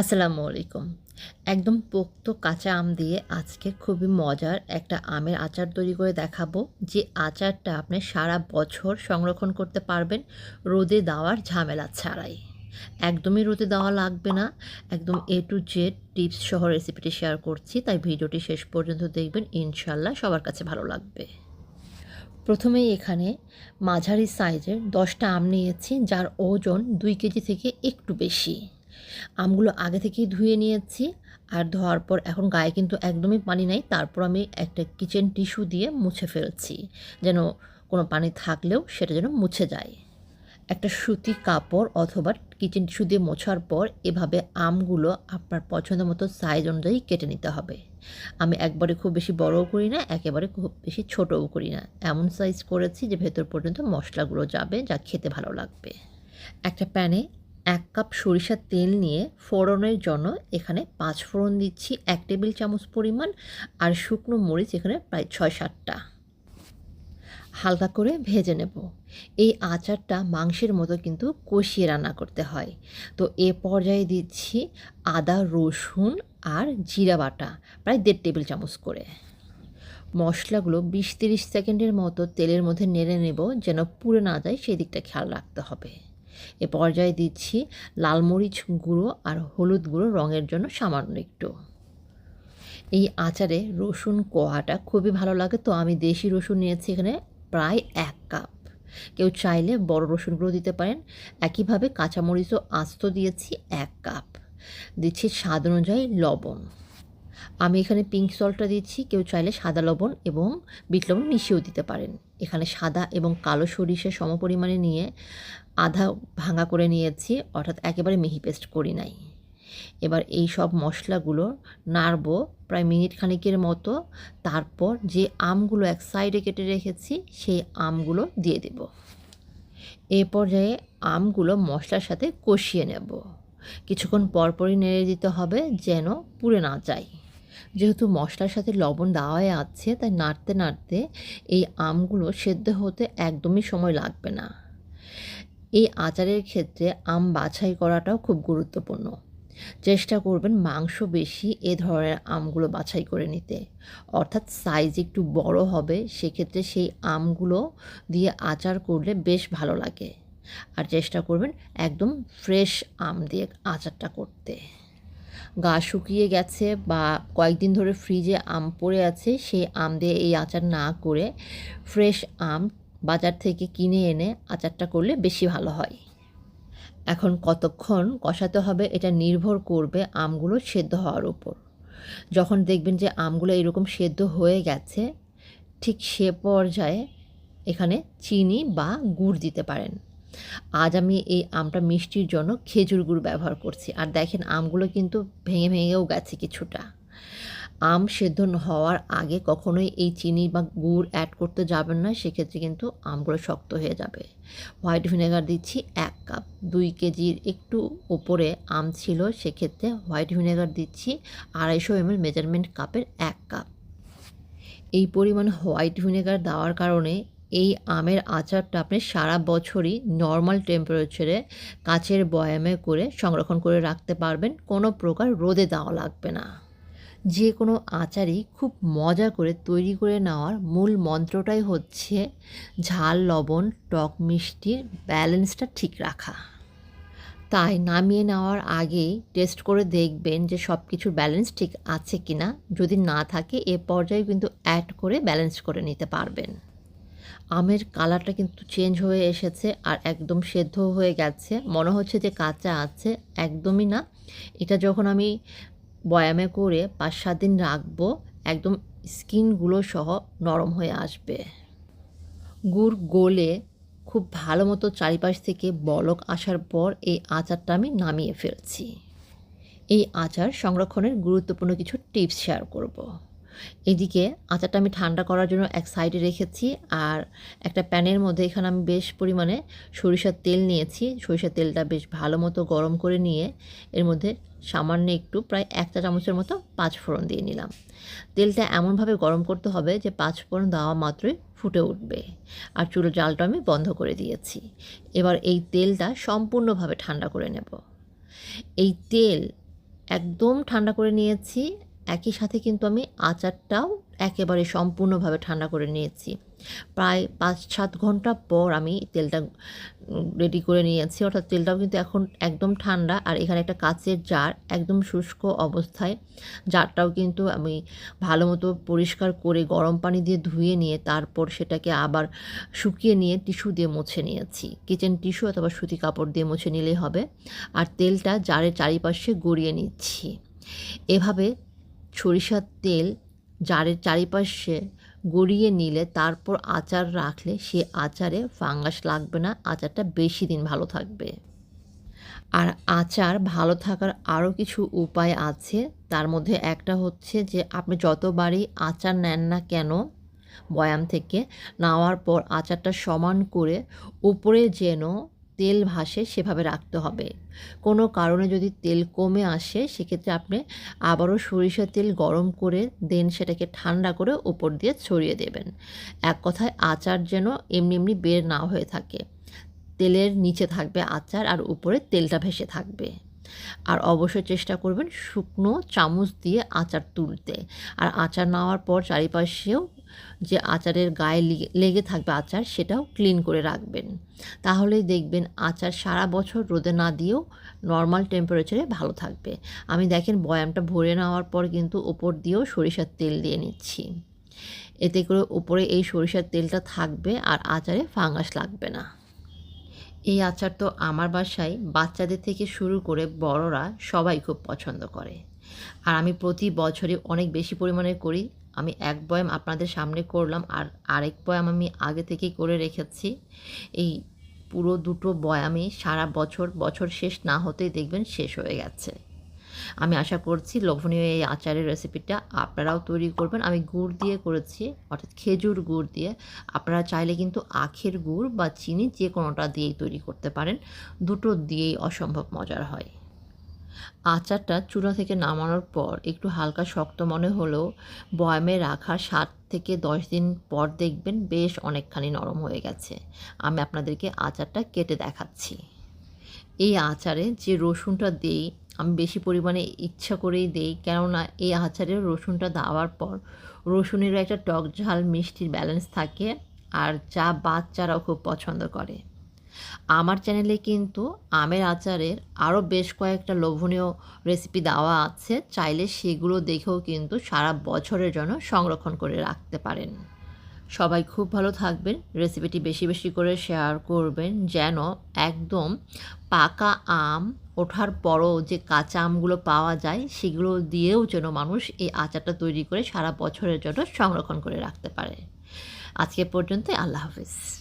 আসসালামু আলাইকুম। একদম পোক্ত কাঁচা আম দিয়ে আজকে খুবই মজার একটা আমের আচার তৈরি করে দেখাবো, যে আচারটা আপনি সারা বছর সংরক্ষণ করতে পারবেন রোদে দেওয়ার ঝামেলা ছাড়াই। একদমই রোদে দেওয়া লাগবে না, একদম এ টু জেড টিপস সহ রেসিপিটি শেয়ার করছি, তাই ভিডিওটি শেষ পর্যন্ত দেখবেন ইনশাল্লাহ সবার কাছে ভালো লাগবে। প্রথমেই এখানে মাঝারি সাইজের দশটা আম নিয়েছি, যার ওজন দুই কেজি থেকে একটু বেশি। আমগুলো আগে থেকেই ধুয়ে নিয়েছি আর ধোয়ার পর এখন গায়ে কিন্তু একদমই পানি নাই। তারপর আমি একটা কিচেন টিস্যু দিয়ে মুছে ফেলছি, যেন কোনো পানি থাকলেও সেটা যেন মুছে যায়। একটা সুতি কাপড় অথবা কিচেন টিস্যু দিয়ে মোছার পর এভাবে আমগুলো আপনার পছন্দ মতো সাইজ অনুযায়ী কেটে নিতে হবে। আমি একবারে খুব বেশি বড়ও করি না, একেবারে খুব বেশি ছোটও করি না। এমন সাইজ করেছি যে ভেতর পর্যন্ত মশলাগুলো যাবে, যা খেতে ভালো লাগবে। একটা প্যানে এক কাপ সরিষার তেল নিয়ে ফোড়নের জন্য এখানে পাঁচ ফোড়ন দিচ্ছি, এক টেবিল চামচ পরিমাণ, আর শুকনো মরিচ এখানে প্রায় ছয় সাতটা। হালকা করে ভেজে নেব। এই আচারটা মাংসের মতো কিন্তু কষিয়ে রান্না করতে হয়। তো এ পর্যায়ে দিচ্ছি আদা, রসুন আর জিরা বাটা, প্রায় দেড় টেবিল চামচ করে। মশলাগুলো বিশ তিরিশ সেকেন্ডের মতো তেলের মধ্যে নেড়ে নেব যেন পুড়ে না যায়, সেই দিকটা খেয়াল রাখতে হবে। এ পর্যায়ে দিচ্ছি লাল মরিচ গুঁড়ো আর হলুদ গুঁড়ো রঙের জন্য সামান্য একটু। এই আচারে রসুন কোয়াটা খুবই ভালো লাগে, তো আমি দেশি রসুন নিয়েছি এখানে প্রায় এক কাপ। কেউ চাইলে বড় রসুনগুলো দিতে পারেন। একইভাবে কাঁচামরিচও আস্ত দিয়েছি এক কাপ। দিচ্ছি স্বাদ অনুযায়ী লবণ। আমি এখানে পিঙ্ক সল্টটা দিচ্ছি। কেউ চাইলে সাদা লবণ এবং বিট লবণ মিশিয়েও দিতে পারেন। এখানে সাদা এবং কালো সরিষা সমপরিমাণে নিয়ে আধা ভাঙা করে নিয়েছি, অর্থাৎ একেবারে মিহি পেস্ট করি নাই। এবার এই সব মশলাগুলো নাড়বো প্রায় মিনিট খানিকের মতো। তারপর যে আমগুলো এক সাইডে কেটে রেখেছি, সেই আমগুলো দিয়ে দেব। এ পর্যায়ে আমগুলো মশলার সাথে কষিয়ে নেব। কিছুক্ষণ পরপরই নেড়ে দিতে হবে যেন পুড়ে না যায়। যেহেতু মশলার সাথে লবণ দেওয়াই আছে, তাই নাড়তে নাড়তে এই আমগুলো সেদ্ধ হতে একদমই সময় লাগবে না। এই আচারের ক্ষেত্রে আম বাছাই করাটাও খুব গুরুত্বপূর্ণ। চেষ্টা করবেন মাংস বেশি এ ধরনের আমগুলো বাছাই করে নিতে। অর্থাৎ সাইজ একটু বড় হবে, সেক্ষেত্রে সেই আমগুলো দিয়ে আচার করলে বেশ ভালো লাগে। আর চেষ্টা করবেন একদম ফ্রেশ আম দিয়ে আচারটা করতে। গা শুকিয়ে গেছে বা কয়েকদিন ধরে ফ্রিজে আম পড়ে আছে, সেই আম দিয়ে এই আচার না করে ফ্রেশ আম বাজার থেকে কিনে এনে আচারটা করলে বেশি ভালো হয়। এখন কতক্ষণ কষাতে হবে এটা নির্ভর করবে আমগুলো সেদ্ধ হওয়ার উপর। যখন দেখবেন যে আমগুলো এরকম সেদ্ধ হয়ে গেছে, ঠিক সে পর্যায়ে এখানে চিনি বা গুড় দিতে পারেন। আজ আমি এই আমটা মিষ্টির জন্য খেজুর গুড় ব্যবহার করছি। আর দেখেন, আমগুলো কিন্তু ভেঙে ভেঙেও গেছে কিছুটা। আম সেদ্ধ হওয়ার আগে কখনোই এই চিনি বা গুড় অ্যাড করতে যাবেন না, সেক্ষেত্রে কিন্তু আমগুলো শক্ত হয়ে যাবে। হোয়াইট ভিনেগার দিচ্ছি এক কাপ দুই কেজির একটু ওপরে আম ছিল, সেক্ষেত্রে হোয়াইট ভিনেগার দিচ্ছি আড়াইশো এমএল মেজারমেন্ট কাপের এক কাপ এই পরিমাণ হোয়াইট ভিনেগার দেওয়ার কারণে এই আমের আচারটা আপনি সারা বছরই নর্মাল টেম্পারেচারে কাচের বয়ামে করে সংরক্ষণ করে রাখতে পারবেন। কোনো প্রকার রোদে দেওয়া লাগবে না। যে কোনো আচারই খুব মজা করে তৈরি করে নেওয়ার মূল মন্ত্রটাই হচ্ছে ঝাল, লবণ, টক মিষ্টির ব্যালেন্সটা ঠিক রাখা। তাই নামিয়ে নেওয়ার আগেই টেস্ট করে দেখবেন যে সব কিছুর ব্যালেন্স ঠিক আছে কি না যদি না থাকে, এ পর্যায়ে কিন্তু অ্যাড করে ব্যালেন্স করে নিতে পারবেন। আমের কালারটা কিন্তু চেঞ্জ হয়ে এসেছে আর একদম সেদ্ধ হয়ে গেছে। মনে হচ্ছে যে কাঁচা আছে, একদমই না। এটা যখন আমি বয়ামে করে পাঁচ সাত দিন রাখব, একদম স্কিনগুলো সহ নরম হয়ে আসবে। গুড় গলে খুব ভালো মতো চারিপাশ থেকে বলক আসার পর এই আচারটা আমি নামিয়ে ফেলছি। এই আচার সংরক্ষণের গুরুত্বপূর্ণ কিছু টিপস শেয়ার করব। এদিকে আচারটা আমি ঠান্ডা করার জন্য এক সাইডে রেখেছি আর একটা প্যানের মধ্যে এখানে আমি বেশ পরিমাণে সরিষার তেল নিয়েছি। সরিষার তেলটা বেশ ভালো মতো গরম করে নিয়ে এর মধ্যে সামান্য একটু প্রায় এক চা চামচের মতো পাঁচ ফোড়ন দিয়ে নিলাম। তেলটা এমনভাবে গরম করতে হবে যে পাঁচ ফোড়ন দেওয়া মাত্রই ফুটে উঠবে আর চুলো জালটা আমি বন্ধ করে দিয়েছি। এবার এই তেলটা সম্পূর্ণভাবে ঠান্ডা করে নেব। এই তেল একদম ঠান্ডা করে নিয়েছি একই সাথে কিন্তু আমি আচারটাও একেবারে সম্পূর্ণভাবে ঠান্ডা করে নিয়েছি। প্রায় পাঁচ সাত ঘণ্টা পর আমি তেলটা রেডি করে নিয়েছি। অর্থাৎ তেলটাও কিন্তু এখন একদম ঠান্ডা। আর এখানে একটা কাচের জার একদম শুষ্ক অবস্থায়। জারটাও কিন্তু আমি ভালো মতো পরিষ্কার করে গরম পানি দিয়ে ধুয়ে নিয়ে তারপর সেটাকে আবার শুকিয়ে নিয়ে টিস্যু দিয়ে মুছে নিয়েছি। কিচেন টিস্যু অথবা সুতি কাপড় দিয়ে মুছে নিলেই হবে। আর তেলটা জারের চারিপাশে গড়িয়ে নিচ্ছি। এভাবে সরিষার তেল জারের চারিপাশে গড়িয়ে নিলে তারপর আচার রাখলে সে আচারে ফাঙ্গাস লাগবে না, আচারটা বেশি দিন ভালো থাকবে। আর আচার ভালো থাকার আরও কিছু উপায় আছে, তার মধ্যে একটা হচ্ছে যে আপনি যতবারই আচার নেন না কেন বয়াম থেকে, নেওয়ার পর আচারটা সমান করে উপরে যেন তেল ভাসে সেভাবে রাখতে হবে। কোনো কারণে যদি তেল কমে আসে, সেক্ষেত্রে আপনি আবারও সরিষার তেল গরম করে দেন, সেটাকে ঠান্ডা করে উপর দিয়ে ছড়িয়ে দেবেন। এক কথায় আচার যেন এমনি এমনি বের না হয়ে থাকে। তেলের নিচে থাকবে আচার আর উপরে তেলটা ভেসে থাকবে। আর অবশ্যই চেষ্টা করবেন শুকনো চামচ দিয়ে আচার তুলতে। আর আচার নেওয়ার পর চারিপাশেও যে আচারের গায়ে লেগে থাকবে আচার, সেটাও ক্লিন করে রাখবেন। তাহলেই দেখবেন আচার সারা বছর রোদে না দিয়েও নর্মাল টেম্পারেচারে ভালো থাকবে। আমি দেখেন বয়ামটা ভরে নেওয়ার পর কিন্তু ওপর দিয়েও সরিষার তেল দিয়ে নিচ্ছি। এতে করে উপরে এই সরিষার তেলটা থাকবে আর আচারে ফাঙ্গাস লাগবে না। এই আচার তো আমার বাসায় বাচ্চাদের থেকে শুরু করে বড়রা সবাই খুব পছন্দ করে। আর আমি প্রতি বছরই অনেক বেশি পরিমাণে করি আমি এক বয়াম আপনাদের সামনে করলাম আর আরেক বয়াম আমি আগে থেকেই করে রেখেছি। এই পুরো দুটো বয়ামই সারা বছর বছর শেষ না হতেই দেখবেন শেষ হয়ে গেছে। আমি আশা করছি লোভনীয় এই আচারের রেসিপিটা আপনারাও তৈরি করবেন। আমি গুড় দিয়ে করেছি, অর্থাৎ খেজুর গুড় দিয়ে। আপনারা চাইলে কিন্তু আখের গুড় বা চিনি যে কোনোটা দিয়েই তৈরি করতে পারেন। দুটো দিয়েই অসম্ভব মজার হয়। আচারটা চূড়া থেকে নামানোর পর একটু হালকা শক্ত মনে হলেও বয়ামে রাখা সাত থেকে দশ দিন পর দেখবেন বেশ অনেকখানি নরম হয়ে গেছে। আমি আপনাদেরকে আচারটা কেটে দেখাচ্ছি। এই আচারে যে রসুনটা দিই, আমি বেশি পরিমাণে ইচ্ছা করেই দিই, কেননা এই আচারে রসুনটা দেওয়ার পর রসুনেরও একটা টক ঝাল মিষ্টির ব্যালেন্স থাকে আর যা বাচ্চারাও খুব পছন্দ করে। আমার চ্যানেলে কিন্তু আমের আচারের আরও বেশ কয়েকটা লোভনীয় রেসিপি দেওয়া আছে। চাইলে সেগুলো দেখেও কিন্তু সারা বছরের জন্য সংরক্ষণ করে রাখতে পারেন। সবাই খুব ভালো থাকবেন। রেসিপিটি বেশি বেশি করে শেয়ার করবেন যেন একদম পাকা আম ওঠার পরও যে কাঁচা আমগুলো পাওয়া যায়, সেগুলো দিয়েও যেন মানুষ এই আচারটা তৈরি করে সারা বছরের জন্য সংরক্ষণ করে রাখতে পারে। আজকে পর্যন্ত আল্লাহ হাফিজ।